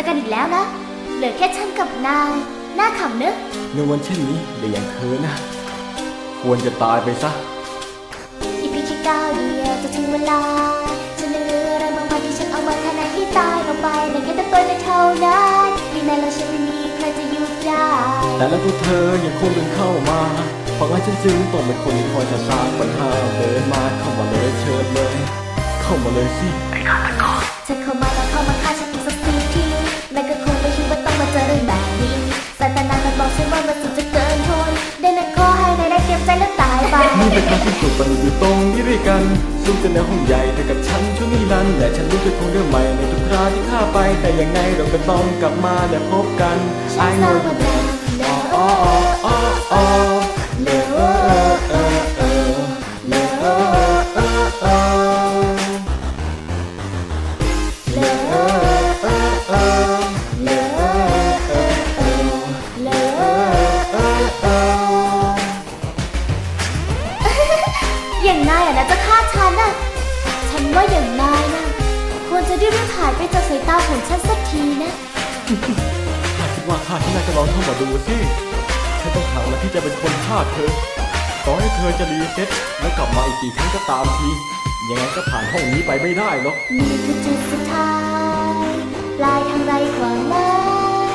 อกันอีกแล้วนะ เหลือแค่ฉันกับนาย หน้าขำเนอะในวันเช่นนี้เด็กอย่างเธอนะ ควรจะตายไปซะ อีกเพียงแค่ก้าวเดียวจะถึงเวลา ฉันเหลืออะไรบางวันที่ฉันเอาไว้แค่ไหนให้ตายลงไปในแค่ตัวตนเท่านั้นมีนายแล้วฉันไม่มีใครจะหยุดได้ แต่แล้วตัวเธอยังคงเดินเข้ามาฟังให้ฉันจึงต้องเป็นคนที่คอยจะสร้างปัญหาเดินมาเข้ามาเลยเชิญเลย เข้ามาเลยสิ เธอเข้ามา นี่เป็นครั้งที่สุดมันอยู่ตรงนี้ด้วยกันซุ่มกันในห้องใหญ่แต่กับฉันช่วงนี้นั้นและฉันรู้จะคงเรื่องใหม่ในทุกคราที่ข้าไป แต่อย่างไงเราก็ต้องกลับมาและพบกันฉัน I ทรา know บว่า that นายเอย่างนายอะนะจะฆ่าฉันน่ะฉันว่าอย่างนายนะควรจะได้รีบหายไปจากสายตาของฉันสักทีนะ ข้าคิดว่าข้าที่น่าจะลองเข้ามาดูสิฉันต้องถามแล้วที่จะเป็นคนฆ่าเธอ ต่อให้เธอจะรีเซ็ตแล้วกลับมาอีกกี่ครั้งก็ตามที ยังไงก็ผ่านห้องนี้ไปไม่ได้หรอก นี่คือจุดสุดท้ายปลายทางไรความหมา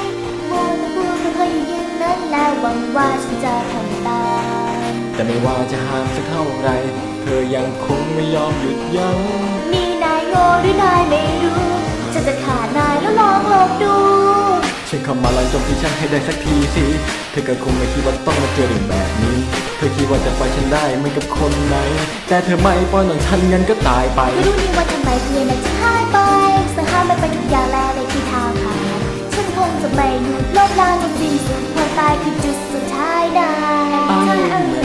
ยมัวแต่พูดไม่ค่อยอยู่อย่างนั้นแล้วหวังว่าฉันจะทำตาม แต่ไม่ว่าจะห่างสักเท่าไร เธอยังคงไม่ยอมหยุดยัง้งนี่นายโง่หรือนายไม่รู้ฉันจะฆ่านายแล้วลองหลบดูฉันเข้ามาลังจมที่ฉันให้ได้สักทีสิ เธอก็คงไม่คิดว่าต้องมาเจอเรื่องแบบนี้ เธอคิดว่าจะปล่อยฉันได้เหมือนกับคนไหน แต่เธอไม่ปล่อยหนังฉันงั้นก็ตายไป ไม่รู้นี่ว่าทำไมเพื่อนมันจะหายไปสังหารมันไปทุกอย่างแล้วในที่ทางผ่านฉันคงจะไม่หยุดลบลาจนสิ้นสุดความตายคือจุดสุดท้ายได้